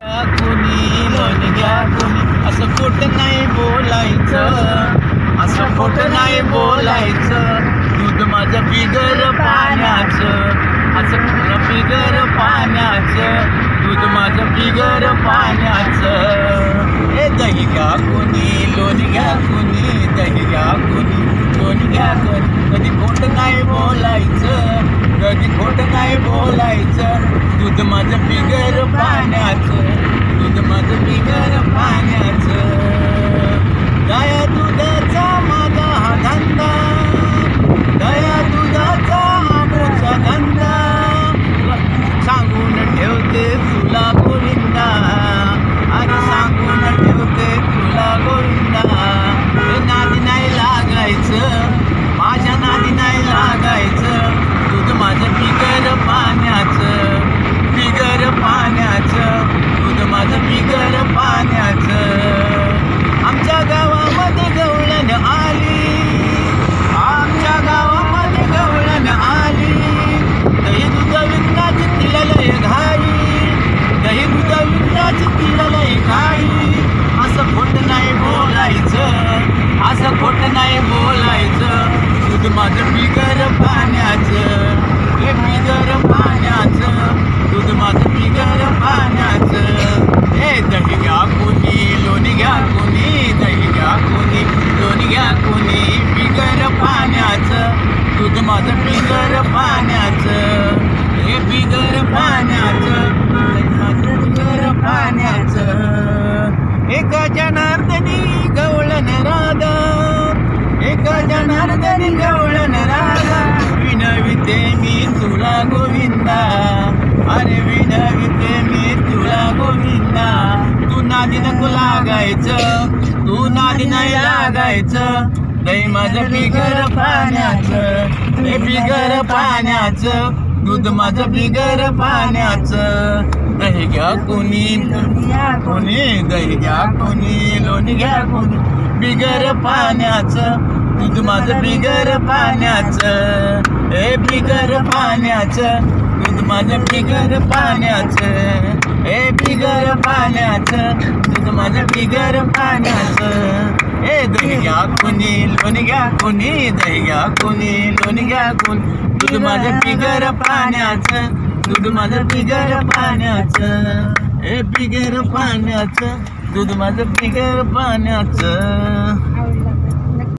घ्या कुणी घ्या कुणी असं खोट नाही बोलायचं असं खोटं नाही बोलायचं दूध माझं बिगर पाण्याचं. असं बिगर पाण्याचं दूध माझं बिगर पाण्याचं हे दही घ्या कुणी लोन घ्या कुणी दही घ्या कुणी लोन घ्या कोणी कधी खोट नाही बोलायचं कधी खोट नाही बोलायचं दूध माझं बिगर पाण्या दूध माझं बिगर पाण्याचं दया दुधाचा माझा हा धंदा दया दुधाचा आमचा धंदा सांगून ठेवते तुला गोविंदा अरे सांगून ठेवते तुला गोविंदा हे नादी नाही लागायचं माझ्या नादी नाही लागायचं दूध माझं बिगर पाण्याचं बिगर पाण्याचं दूध माझं बिगर पाण्याचं आमच्या गावामध्ये गवळण आली आमच्या गावामध्ये गवळण आली दही दूध विकण्याची तिला लय घाई दही दूध विकण्याची तिला लय घाई असं खोटं नाही बोलायचं असं खोटं नाही बोलायचं दूध माझं बिगर पाण्याचं हे बिगर पाण्याचं दूध माझं बिगर पाण्याचं हे दही घ्या कोणी लोणी घ्या कोणी दही घ्या कोणी लोणी घ्या कोणी बिगर पाण्याचं दूध माझं बिगर पाण्याचं हे बिगर पाण्याचं बिगर पाण्याचं. एका जनार्दनी गवळण राधा एका जनार्दनी गवळण राधा. विनविते मी तुला गोविंदा अरे विनविते मी तुला गोविंदा. तू नादी नको लागायचं तू नादी नाही लागायचं दही माझं बिगर पाण्याचं हे बिगर पाण्याचं दूध माझं बिगर पाण्याचं. दही घ्या कोणी कोणी दही घ्या कोणी लोणी घ्या कोणी. बिगर पाण्याचं दूध माझं बिगर पाण्याचं. हे बिगर पाण्याचं दूध माझं बिगर पाण्याचं. हे बिगर पाण्याचं दूध माझं बिगर पाण्याचं. हे दही घ्या कोणी लोणी घ्या कोणी दही घ्या कोणी लोणी घ्या कोणी. दूध माझं बिगर पाण्याचं दूध माझं बिगर पाण्याचं. हे बिगर पाण्याचं दूध माझं बिगर पाण्याचं.